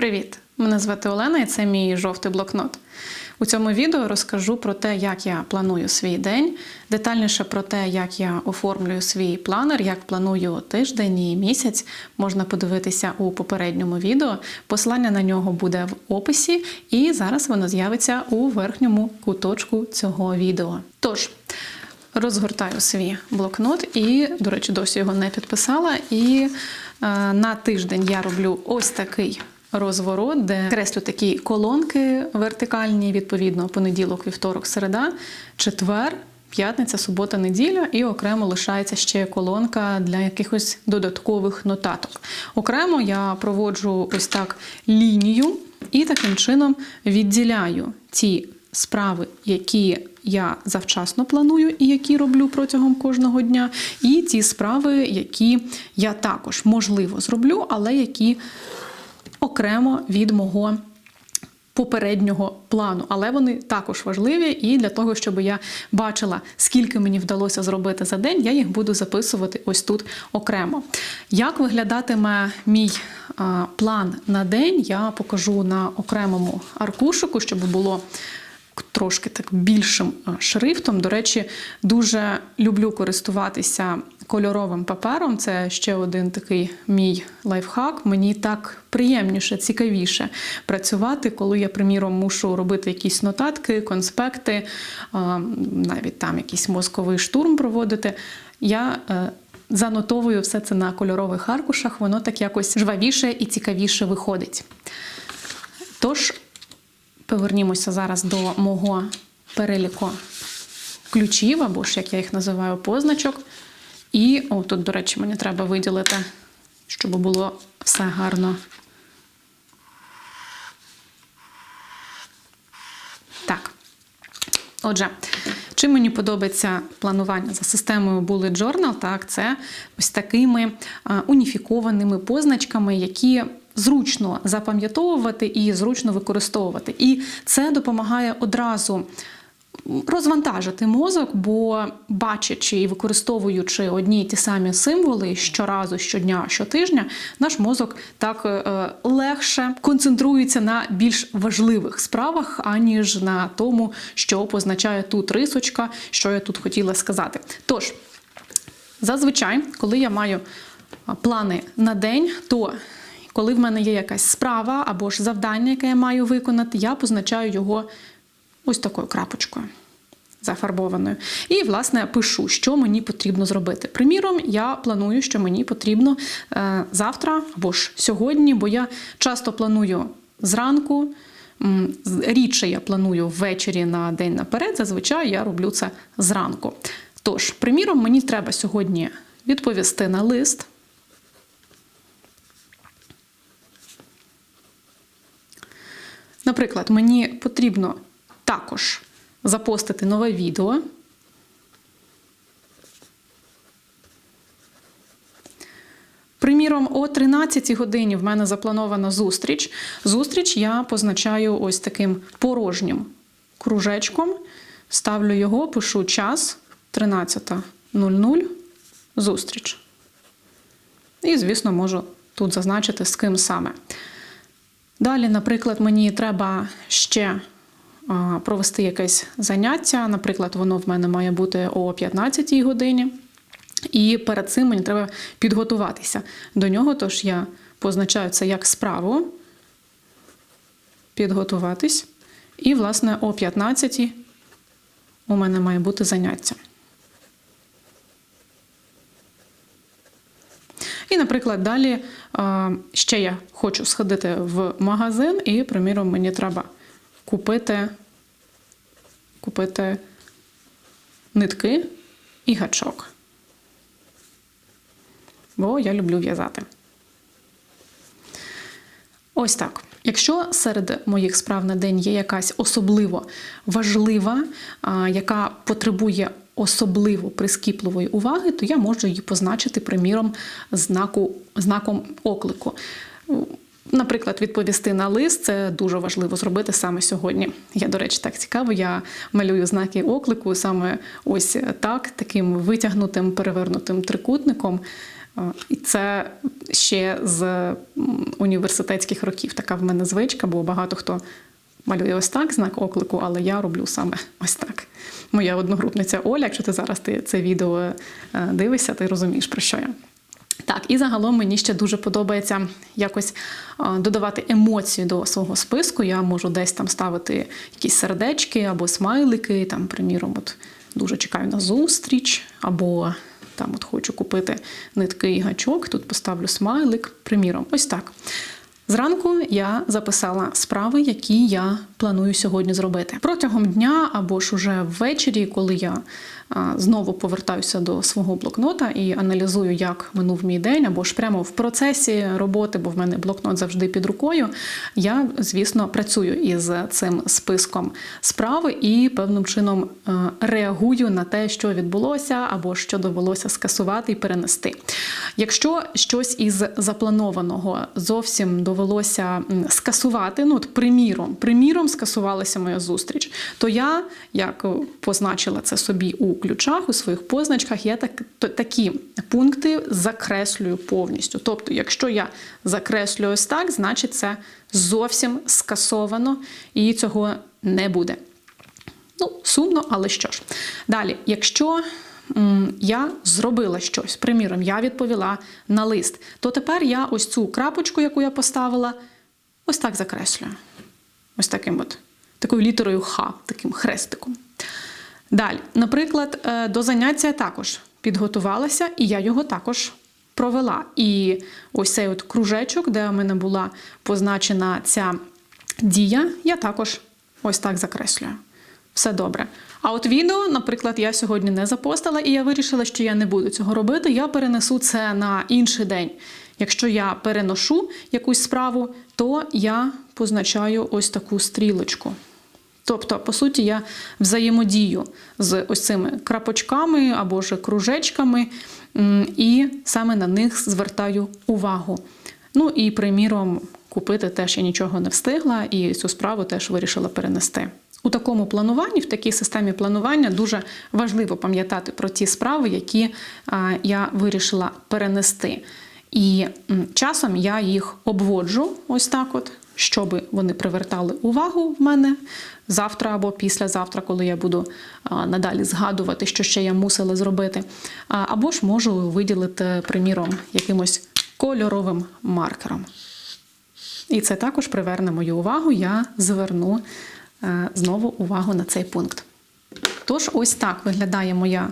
Привіт! Мене звати Олена і це мій жовтий блокнот. У цьому відео розкажу про те, як я планую свій день, детальніше про те, як я оформлюю свій планер, як планую тиждень і місяць. Можна подивитися у попередньому відео. Посилання на нього буде в описі, і зараз воно з'явиться у верхньому куточку цього відео. Тож. Розгортаю свій блокнот і, до речі, досі його не підписала. І е, на тиждень я роблю ось такий розворот, де креслю такі колонки вертикальні, відповідно, понеділок, вівторок, середа, четвер. П'ятниця, субота, неділя, і окремо лишається ще колонка для якихось додаткових нотаток. Окремо я проводжу ось так лінію і таким чином відділяю ті справи, які я завчасно планую і які роблю протягом кожного дня, і ті справи, які я також можливо зроблю, але які окремо від мого. Попереднього плану, але вони також важливі, і для того, щоб я бачила, скільки мені вдалося зробити за день, я їх буду записувати ось тут окремо. Як виглядатиме мій план на день, я покажу на окремому аркушику, щоб було трошки так більшим шрифтом. До речі, дуже люблю користуватися кольоровим папером. Це ще один такий мій лайфхак. Мені так приємніше, цікавіше працювати, коли я, приміром, мушу робити якісь нотатки, конспекти, навіть там якийсь мозковий штурм проводити. Я е, занотовую все це на кольорових аркушах, воно так якось жвавіше і цікавіше виходить. Тож, Повернімося зараз до мого переліку ключів, або ж, як я їх називаю, позначок. І о, тут, до речі, мені треба виділити, щоб було все гарно. Так. Отже, чим мені подобається планування за системою Bullet Journal, так, це ось такими уніфікованими позначками, які зручно запам'ятовувати і зручно використовувати. І це допомагає одразу. Розвантажити мозок, бо бачачи і використовуючи одні й ті самі символи щоразу, щодня, щотижня, наш мозок так е, легше концентрується на більш важливих справах, аніж на тому, що позначає тут рисочка, що я тут хотіла сказати. Тож, зазвичай, коли я маю плани на день, то коли в мене є якась справа або ж завдання, яке я маю виконати, я позначаю його ось такою крапочкою зафарбованою. І, власне, пишу, що мені потрібно зробити. Приміром, я планую, що мені потрібно е, завтра або ж сьогодні, бо я часто планую зранку. Рідше я планую ввечері на день наперед, зазвичай я роблю це зранку. Тож, приміром, мені треба сьогодні відповісти на лист. Наприклад, мені потрібно також запостити нове відео. Приміром, о 13 годині в мене запланована зустріч. Зустріч я позначаю ось таким порожнім кружечком. Ставлю його, пишу час 13.00 зустріч. І, звісно, можу тут зазначити, з ким саме. Далі, наприклад, мені треба ще провести якесь заняття. Наприклад, воно в мене має бути о 15 годині. І перед цим мені треба підготуватися до нього, тож я позначаю це як справу, підготуватись. І, власне, о 15 у мене має бути заняття. І, наприклад, далі ще я хочу сходити в магазин, і, приміром, мені треба купити, купити нитки і гачок. Бо я люблю в'язати. Ось так. Якщо серед моїх справ на день є якась особливо важлива, яка потребує особливо прискіпливої уваги, то я можу її позначити, приміром, знаку, знаком оклику. Наприклад, відповісти на лист це дуже важливо зробити саме сьогодні. Я, до речі, так цікаво. Я малюю знаки оклику саме ось так, таким витягнутим перевернутим трикутником. Е, І це ще з університетських років. Така в мене звичка, бо багато хто малює ось так знак оклику, але я роблю саме ось так. Моя одногрупниця Оля, якщо ти зараз ти це відео е, дивишся, ти розумієш, про що я. Так, і загалом мені ще дуже подобається якось додавати емоції до свого списку. Я можу десь там ставити якісь сердечки або смайлики. Там, приміром, от дуже чекаю на зустріч, або там от хочу купити нитки і гачок. Тут поставлю смайлик. Приміром, ось так. Зранку я записала справи, які я планую сьогодні зробити. Протягом дня або ж уже ввечері, коли я знову повертаюся до свого блокнота і аналізую, як минув мій день, або ж прямо в процесі роботи, бо в мене блокнот завжди під рукою. Я, звісно, працюю із цим списком справи і певним чином е, реагую на те, що відбулося, або що довелося скасувати і перенести. Якщо щось із запланованого зовсім довелося м, скасувати, ну от приміром, приміром скасувалася моя зустріч, то я, як позначила це собі у ключах, у своїх позначках, я так, такі пункти закреслюю повністю. Тобто, якщо я закреслюю ось так, значить це зовсім скасовано і цього не буде. Ну, сумно, але що ж. Далі, якщо я зробила щось, приміром, я відповіла на лист, то тепер я ось цю крапочку, яку я поставила, ось так закреслюю. Ось таким от, такою літерою Х, таким хрестиком. Далі, наприклад, е, до заняття я також підготувалася, і я його також провела. І ось цей от кружечок, де в мене була позначена ця дія, я також ось так закреслюю. Все добре. А от відео, наприклад, я сьогодні не запостила, і я вирішила, що я не буду цього робити. Я перенесу це на інший день. Якщо я переношу якусь справу, то я позначаю ось таку стрілочку. Тобто, по суті, я взаємодію з ось цими крапочками або ж кружечками, і саме на них звертаю увагу. Ну і, приміром, купити теж я нічого не встигла, і цю справу теж вирішила перенести. У такому плануванні, в такій системі планування, дуже важливо пам'ятати про ті справи, які я вирішила перенести. І часом я їх обводжу ось так, от, щоб вони привертали увагу в мене завтра або післязавтра, коли я буду надалі згадувати, що ще я мусила зробити. Або ж можу виділити, приміром, якимось кольоровим маркером. І це також приверне мою увагу. Я зверну е, знову увагу на цей пункт. Тож, ось так виглядає моя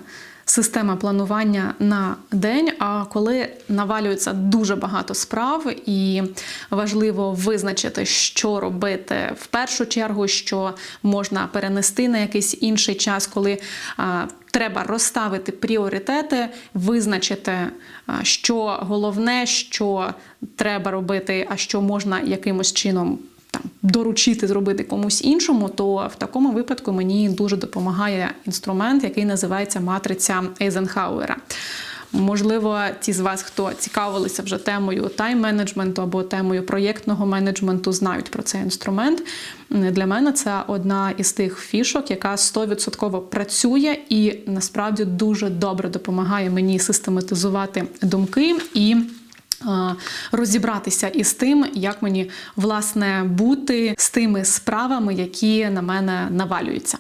система планування на день. А коли навалюється дуже багато справ, і важливо визначити, що робити в першу чергу, що можна перенести на якийсь інший час, коли а, треба розставити пріоритети, визначити, а, що головне, що треба робити, а що можна якимось чином там доручити зробити комусь іншому, то в такому випадку мені дуже допомагає інструмент, який називається матриця Ейзенхауера. Можливо, ті з вас, хто цікавилися вже темою тайм-менеджменту або темою проєктного менеджменту, знають про цей інструмент. Для мене це одна із тих фішок, яка 100% працює і насправді дуже добре допомагає мені систематизувати думки і розібратися із тим, як мені власне бути з тими справами, які на мене навалюються.